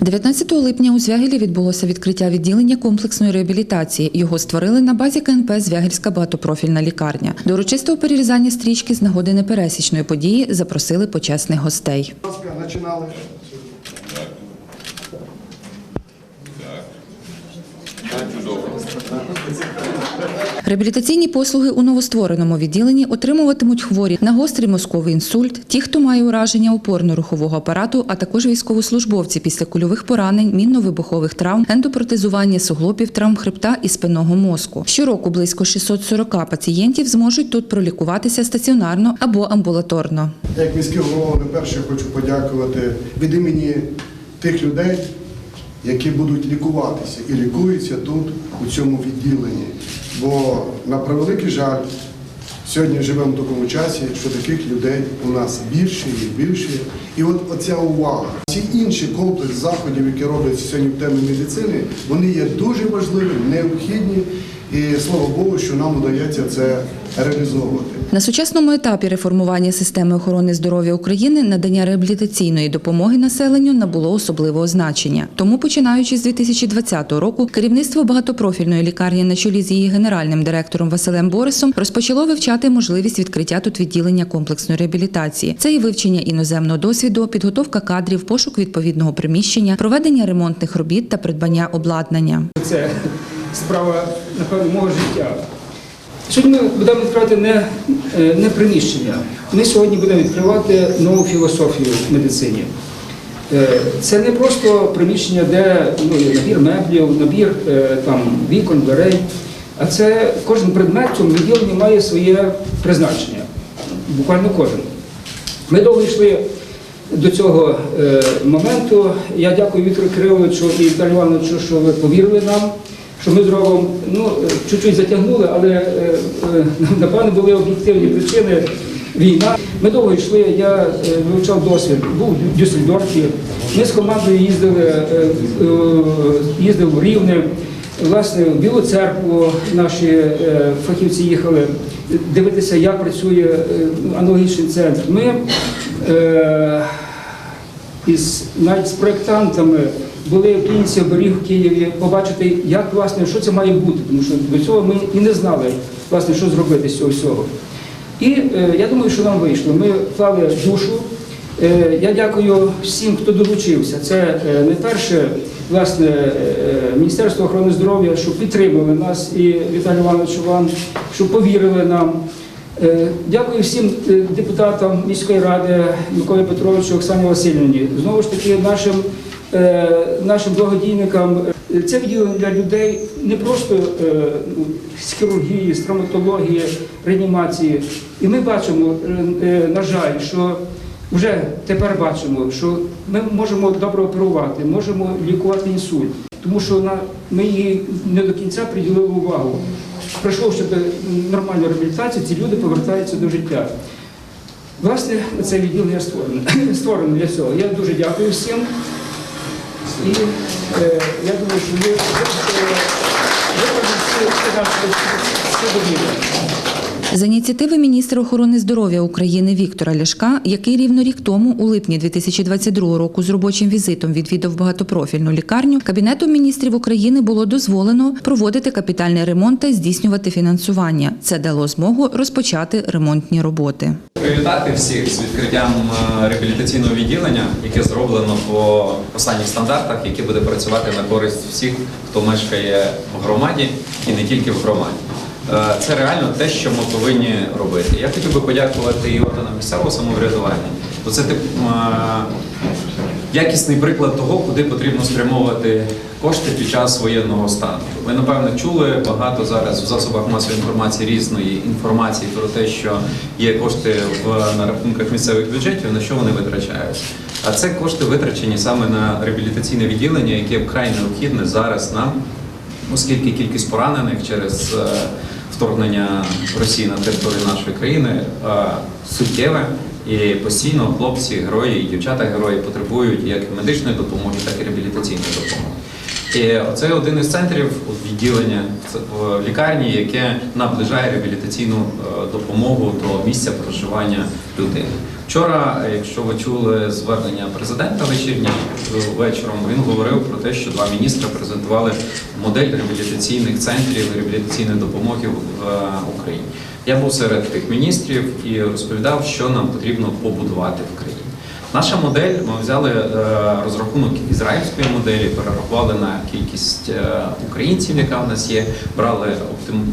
19 липня у Звягелі відбулося відкриття відділення комплексної реабілітації. Його створили на базі КНП Звягельська багатопрофільна лікарня. До урочистого перерізання стрічки з нагоди непересічної події запросили почесних гостей. Починали. Реабілітаційні послуги у новоствореному відділенні отримуватимуть хворі на гострий мозковий інсульт, ті, хто має ураження опорно-рухового апарату, а також військовослужбовці після кульових поранень, мінно-вибухових травм, ендопротезування суглобів, травм хребта і спинного мозку. Щороку близько 640 пацієнтів зможуть тут пролікуватися стаціонарно або амбулаторно. Як міський голова, найперше хочу подякувати від імені тих людей, які будуть лікуватися і лікуються тут, у цьому відділенні. Бо на превеликий жаль, сьогодні живемо в такому часі, що таких людей у нас більше і більше. І от оця увага, ці інші комплекс заходів, які робляться сьогодні в темі медицини, вони є дуже важливі, необхідні. І слава Богу, що нам вдається це реалізовувати. На сучасному етапі реформування системи охорони здоров'я України надання реабілітаційної допомоги населенню набуло особливого значення. Тому, починаючи з 2020 року, керівництво багатопрофільної лікарні на чолі з її генеральним директором Василем Борисом розпочало вивчати можливість відкриття тут відділення комплексної реабілітації. Це і вивчення іноземного досвіду, підготовка кадрів, пошук відповідного приміщення, проведення ремонтних робіт та придбання обладнання. Це справа, напевно, мого життя. Сьогодні ми будемо відкривати не, е, не приміщення. Ми сьогодні будемо відкривати нову філософію в медицині. Е, Це не просто приміщення, де ну, набір меблів, набір е, там, вікон, дверей, а це кожен предмет в цьому відділенні має своє призначення. Буквально кожен. Ми довго йшли до цього моменту. Я дякую Віктору Кириловичу і Віталію Івановичу, що ви повірили нам, що ми зробимо, ну, е, чуть-чуть затягнули, але е, е, напевно були об'єктивні причини. Війна. Ми довго йшли, я вивчав досвід, був в Дюссельдорфі. Ми з командою їздили, їздили в Рівне, власне, в Білу церкву наші фахівці їхали дивитися, як працює аналогічний центр. Ми із навіть з проєктантами були в клініці оберіг в Києві, побачити, як власне, що це має бути, тому що до цього ми і не знали, власне, що зробити з цього всього. І е, я думаю, що нам вийшло. Ми вклали душу. Е, я дякую всім, хто долучився. Це е, не перше, власне, е, Міністерство охорони здоров'я, що підтримали нас і Віталій Іванович Іван, що повірили нам. Е, Дякую всім е, депутатам міської ради Миколі Петровичу, Оксані Васильівні. Знову ж таки, нашим, е, нашим благодійникам. Це відділення для людей не просто з хірургії, з травматології, реанімації. І ми бачимо, на жаль, що вже тепер бачимо, що ми можемо добре оперувати, можемо лікувати інсульт, тому що ми її не до кінця приділили увагу. Пройшовши до нормальної реабілітації, ці люди повертаються до життя. Власне, це відділення створено, створено для цього. Я дуже дякую всім. І е, я думаю, що ми всі наші всі довіри. За ініціативи міністра охорони здоров'я України Віктора Ляшка, який рівно рік тому, у липні 2022 року, з робочим візитом відвідав багатопрофільну лікарню, Кабінетом міністрів України було дозволено проводити капітальний ремонт та здійснювати фінансування. Це дало змогу розпочати ремонтні роботи. Привітати всіх з відкриттям е, реабілітаційного відділення, яке зроблено по останніх стандартах, яке буде працювати на користь всіх, хто мешкає в громаді і не тільки в громаді. Е, Це реально те, що ми повинні робити. Я хотів би подякувати і органам місцевого самоврядування, бо це тип, е, якісний приклад того, куди потрібно спрямовувати кошти під час воєнного стану. Ви напевно чули багато зараз в засобах масової інформації різної інформації про те, що є кошти в на рахунках місцевих бюджетів, на що вони витрачаються. А це кошти витрачені саме на реабілітаційне відділення, яке вкрай необхідне зараз нам, оскільки кількість поранених через е, вторгнення Росії на територію нашої країни е, суттєве. І постійно хлопці, герої і дівчата герої потребують як медичної допомоги, так і реабілітаційної допомоги. І це один із центрів відділення в лікарні, яке наближає реабілітаційну е, допомогу до місця проживання людини. Вчора, якщо ви чули звернення президента вечірнє е, вечором, він говорив про те, що два міністри презентували модель реабілітаційних центрів реабілітаційної допомоги в е, Україні. Я був серед тих міністрів і розповідав, що нам потрібно побудувати в країні. Наша модель, ми взяли е, розрахунок ізраїльської моделі, перерахували на кількість е, українців, яка в нас є, брали оптим,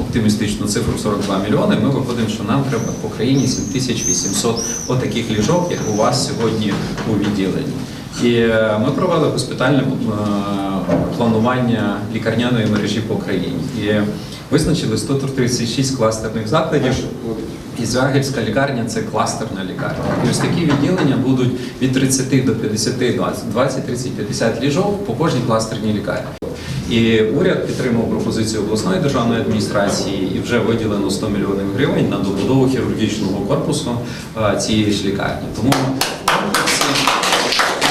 оптимістичну цифру 42 мільйони. Ми виходимо, що нам треба по країні 7800 отаких ліжок, як у вас сьогодні у відділенні. І е, ми провели госпітальне е, планування лікарняної мережі по країні. І визначили 136 кластерних закладів. І Звягельська лікарня це кластерна лікарня. І ось такі відділення будуть від 30 до 50, 20, 20, 30, 50 ліжок по кожній кластерній лікарні. І уряд підтримав пропозицію обласної державної адміністрації і вже виділено 100 мільйонів гривень на добудову хірургічного корпусу е, цієї ж лікарні. Тому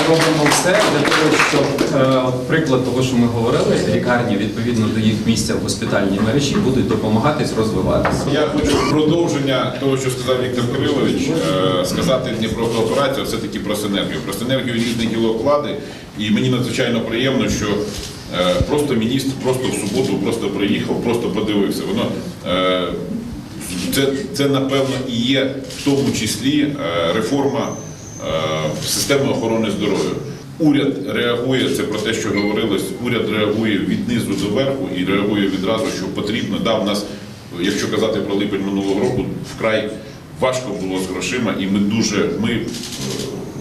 робимо все для того, щоб е, приклад того, що ми говорили, лікарні відповідно до їх місця в госпітальній мережі будуть допомагати розвиватися. Я хочу продовження того, що сказав Віктор Кирилович, е, сказати не про кооперацію, а все-таки про синергію. Про синергію різних гілок влади. І мені надзвичайно приємно, що е, просто міністр просто в суботу просто приїхав, просто подивився. Воно це, це напевно і є в тому числі реформа системи охорони здоров'я. Уряд реагує, це про те, що говорилось, уряд реагує від низу до верху і реагує відразу, що потрібно. Да, в нас, якщо казати про липень минулого року, вкрай важко було з грошима, і ми дуже, ми, е,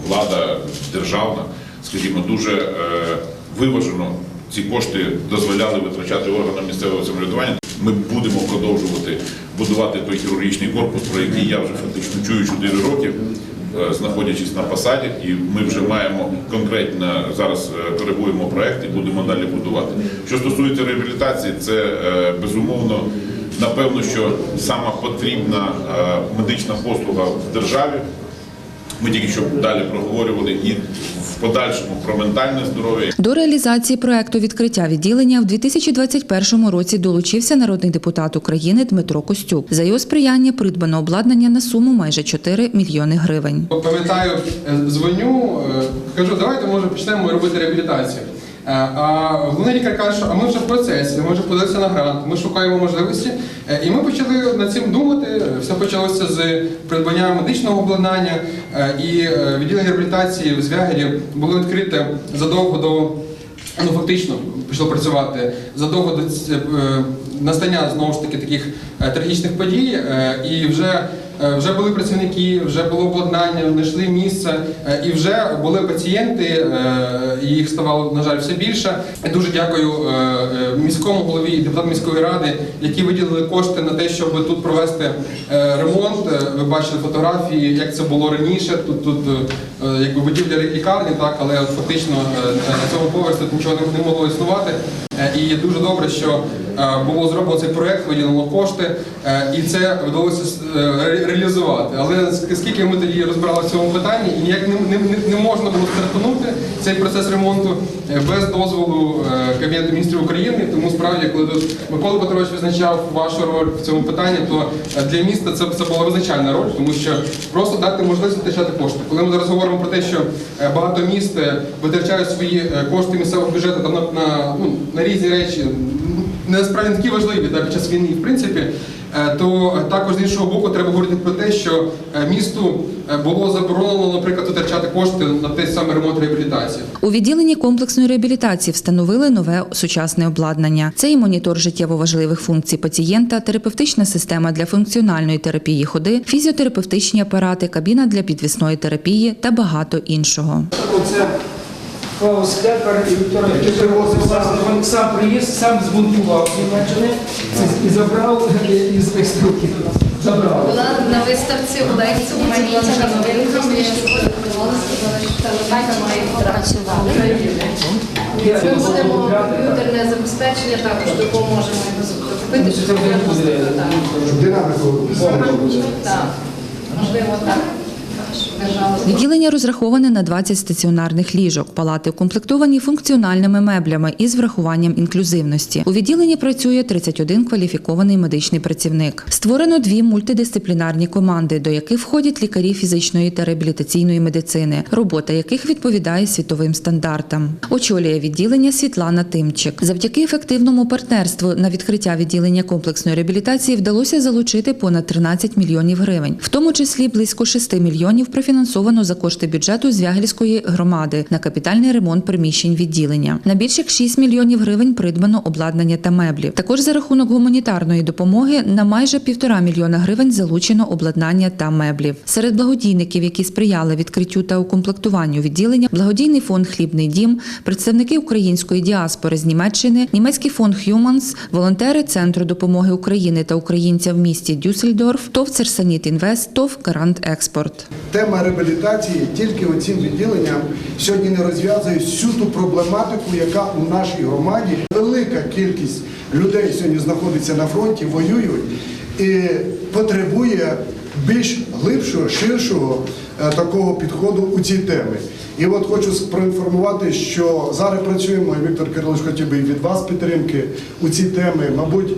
влада державна, скажімо, дуже е, виважено ці кошти дозволяли витрачати органам місцевого самоврядування. Ми будемо продовжувати будувати той хірургічний корпус, про який я вже фактично чую 4 роки, е, знаходячись на посаді, і ми вже маємо конкретно зараз е, коригуємо проект і будемо далі будувати. Що стосується реабілітації, це е, безумовно. Напевно, що сама потрібна е, медична послуга в державі. Ми тільки що далі проговорювали і в подальшому про ментальне здоров'я. До реалізації проекту відкриття відділення в 2021 році долучився народний депутат України Дмитро Костюк. За його сприяння придбано обладнання на суму майже 4 мільйони гривень. Пам'ятаю, е, дзвоню, е, кажу, давайте може почнемо робити реабілітацію. Е, А головний лікар каже, що а ми вже в процесі, ми вже подалися на грант, ми шукаємо можливості. Е, І ми почали над цим думати. Все почалося з придбання медичного обладнання е, і відділення реабілітації в Звягелі було відкрите задовго до ну фактично почало працювати задовго до настання знову ж таки таких трагічних подій, і вже. Е, Вже були працівники, вже було обладнання, знайшли місце, е, і вже були пацієнти, е, і їх ставало, на жаль, все більше. Я дуже дякую міському голові і депутатам міської ради, які виділили кошти на те, щоб тут провести ремонт. Ви бачили фотографії, як це було раніше. Тут тут якби будівля лікарні, так, але фактично на цьому поверсі нічого не- могло існувати. І дуже добре, що було зроблено цей проект, виділено кошти, і це вдалося реалізувати. Але скільки ми тоді розбиралися в цьому питанні, і ніяк не, не, не- можна було стартанути цей процес ремонту е, без дозволу е, Кабінету міністрів України. Тому справді, коли тут Микола Петрович визначав вашу роль в цьому питанні, то е, для міста це, це була визначальна роль, тому що просто дати можливість витрачати кошти. Коли ми зараз говоримо про те, що багато міст витрачають свої кошти місцевого бюджету там на, на, ну, на різні речі, насправді не такі важливі да, під час війни, в принципі. е, То також з іншого боку треба говорити про те, що е, місту е, було заборонено, наприклад, витрачати кошти на той самий ремонт реабілітації. У відділенні комплексної реабілітації встановили нове сучасне обладнання. Це і монітор життєво важливих функцій пацієнта, терапевтична система для функціональної терапії ходи, фізіотерапевтичні апарати, кабіна для підвісної терапії та багато іншого. Оце Клаус Клепер і Віктор Він сам приїзд, сам збунтував з Німеччини і забрав із виставки. Забрав. Була на виставці у Лесі Марійка новинка, ми ще подивилися, сказали, що телебачення має працювати. Ми будемо комп'ютерне забезпечення, також допоможемо його закупити, щоб вже воно буде. Так. Динаміку Так, можливо, так. Відділення розраховане на 20 стаціонарних ліжок. Палати укомплектовані функціональними меблями із врахуванням інклюзивності. У відділенні працює 31 кваліфікований медичний працівник. Створено дві мультидисциплінарні команди, до яких входять лікарі фізичної та реабілітаційної медицини, робота яких відповідає світовим стандартам. Очолює відділення Світлана Тимчик. Завдяки ефективному партнерству на відкриття відділення комплексної реабілітації вдалося залучити понад 13 мільйонів гривень, в тому числі близько 6 мільйонів профінансовано за кошти бюджету Звягельської громади на капітальний ремонт приміщень відділення. На більш як 6 мільйонів гривень придбано обладнання та меблі. Також за рахунок гуманітарної допомоги на майже півтора мільйона гривень залучено обладнання та меблів. Серед благодійників, які сприяли відкриттю та укомплектуванню відділення, благодійний фонд Хлібний дім, представники української діаспори з Німеччини, німецький фонд Humans, волонтери Центру допомоги України та українцям в місті Дюссельдорф, ТОВ Церсаніт Інвест, ТОВ Гарант Експорт. Тема реабілітації тільки оцим відділенням сьогодні не розв'язує всю ту проблематику, яка у нашій громаді велика кількість людей сьогодні знаходиться на фронті, воюють і потребує більш глибшого, ширшого е, такого підходу у ці теми. І от хочу проінформувати, що зараз працюємо, і Віктор Кирилович хотів би і від вас підтримки у ці теми. Мабуть,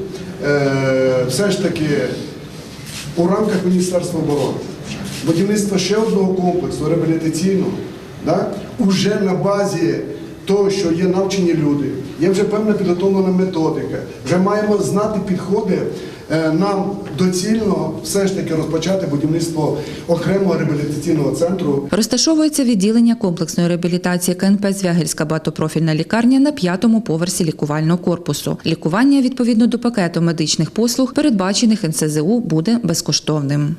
е, все ж таки у рамках Міністерства оборони. Будівництво ще одного комплексу реабілітаційного, да? уже на базі того, що є навчені люди, є вже певна підготовлена методика. Вже маємо знати підходи. Е, Нам доцільно все ж таки розпочати будівництво окремого реабілітаційного центру Розташовується відділення комплексної реабілітації КНП Звягельська багатопрофільна лікарня на п'ятому поверсі лікувального корпусу. Лікування відповідно до пакету медичних послуг, передбачених НСЗУ, буде безкоштовним.